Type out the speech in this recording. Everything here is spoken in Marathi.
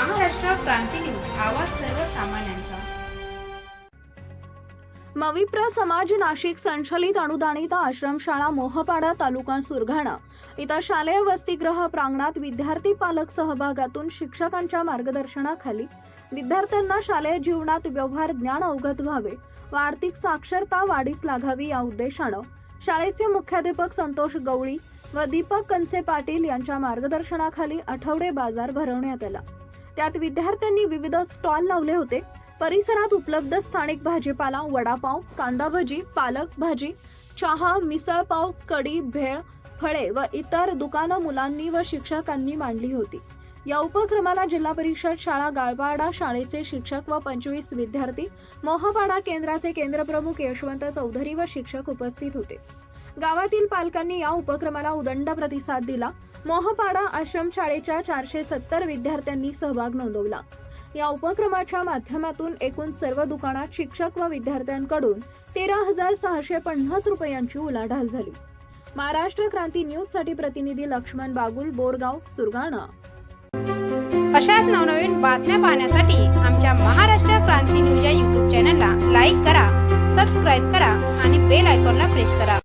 महाराष्ट्र क्रांती न्यूज आवाज सर्वसामान्यांचा. मविप्र समाज नाशिक संचलित अनुदानित आश्रमशाळा मोहपाडा तालुका सुरगाणा इथं शालेय वसतिगृह प्रांगणात विद्यार्थी पालक सहभागातून शिक्षकांच्या मार्गदर्शनाखाली विद्यार्थ्यांना शालेय जीवनात व्यवहार ज्ञान अवगत व्हावे व आर्थिक साक्षरता वाढीस लागावी या उद्देशानं शाळेचे मुख्याध्यापक संतोष गवळी व दीपक कंसे पाटील यांच्या मार्गदर्शनाखाली आठवडे बाजार भरवण्यात आला. त्यात विद्यार्थ्यांनी विविध स्टॉल लावले होते. परिसरात उपलब्ध स्थानिक भाजीपाला वडापाव कांदा भजी पालक भाजी चहा मिसळपाव कढी भेळ फळे व इतर दुकानं मुलांनी व शिक्षकांनी मांडली होती. या उपक्रमाला जिल्हा परिषद शाळा गाळपाडा शाळेचे शिक्षक व पंचवीस विद्यार्थी मोहपाडा केंद्राचे केंद्रप्रमुख यशवंत चौधरी व शिक्षक उपस्थित होते. गावातील पालकांनी या उपक्रमाला उदंड प्रतिसाद दिला. मोहपाडा आश्रमशाळेच्या चारशे सत्तर विद्यार्थ्यांनी सहभाग नोंदवला. या उपक्रमाच्या माध्यमातून एकूण सर्व दुकानात शिक्षक व विद्यार्थ्यांकडून तेरा हजार सहाशे पन्नास रुपयांची उलाढाल झाली. महाराष्ट्र क्रांती न्यूजसाठी प्रतिनिधी लक्ष्मण बागुल बोरगाव सुरगाणा. अशाच नवनवीन बातम्या पाहण्यासाठी आमच्या महाराष्ट्र क्रांती न्यूज या यूट्यूब चॅनलला लाईक करा सबस्क्राईब करा आणि बेल आयकॉनला प्रेस करा.